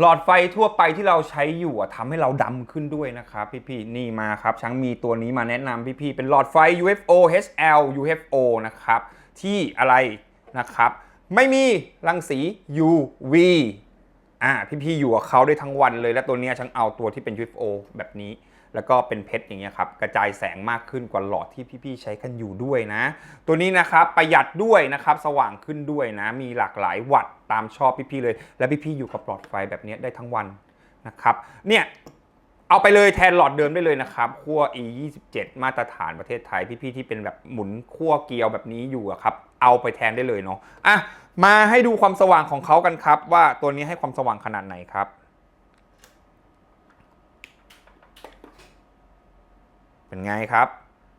หลอดไฟทั่วไปที่เราใช้อยู่อะทำให้เราดำขึ้นด้วยนะครับพี่ๆนี่มาครับช้างมีตัวนี้มาแนะนำพี่ๆเป็นหลอดไฟ UFO HL UFO นะครับที่อะไรนะครับ ไม่มีรังสี UV อ่าพี่ๆอยู่กับเขาได้ทั้งวันเลย และตัวเนี้ยฉันเอาตัวที่เป็น UFO แบบนี้ แล้วก็เป็นเพชรอย่างเงี้ยครับกระจายแสงมากขึ้นกว่าหลอดที่พี่ๆใช้กันอยู่ด้วยนะ ตัวนี้นะครับประหยัดด้วยนะครับสว่างขึ้นด้วยนะ มีหลากหลายวัตต์ตามชอบพี่ๆเลย และพี่ๆอยู่กับหลอดไฟแบบเนี้ยได้ทั้งวันนะครับเนี่ย เอาไปเลยแทนหลอดเดิมได้เลยนะครับขั้ว e 2 7มาตรฐานประเทศไทยพี่ๆที่เป็นแบบหมุนขั้วเกลียวแบบนี้อยู่อะครับ เอาไปแทนได้เลยเนาะอะมาให้ดูความสว่างของเขากันครับ ว่าตัวนี้ให้ความสว่างขนาดไหนครับเป็นไงครับ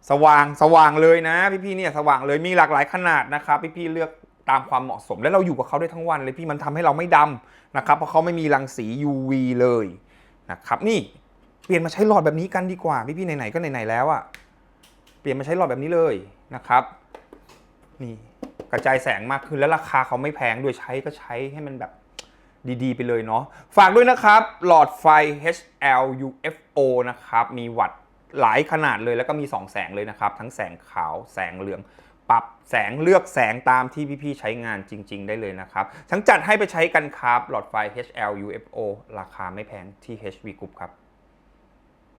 สว่างสว่างเลยนะ พี่ๆเนี่ยสว่างเลยมีหลากหลายขนาดนะครับ พี่ๆเลือกตามความเหมาะสม และเราอยู่กับเขาได้ทั้งวันเลยพี่มันทำให้เราไม่ดำนะครับ เพราะเขาไม่มีรังสี UV เลยนะครับ นี่ เปลี่ยนมาใช้หลอดแบบนี้กันดีกว่าพี่ๆไหนๆก็ไหนๆแล้วอะเปลี่ยนมาใช้หลอดแบบนี้เลยนะครับ นี่กระจายแสงมากขึ้นแล้วราคาเขาไม่แพงด้วยใช้ก็ใช้ให้มันแบบดีๆ ไปเลยเนาะฝากด้วยนะครับ หลอดไฟ HL UFO นะครับ มีวัตต์หลายขนาดเลยแล้วก็มี 2 แสงเลยนะครับ ทั้งแสงขาวแสงเหลืองปรับแสงเลือกแสงตามที่พี่ๆใช้งานจริง ๆ ได้เลยนะครับ ทั้งจัดให้ไปใช้กันครับ หลอดไฟ HL UFO ราคาไม่แพงที่ HV Group ครับ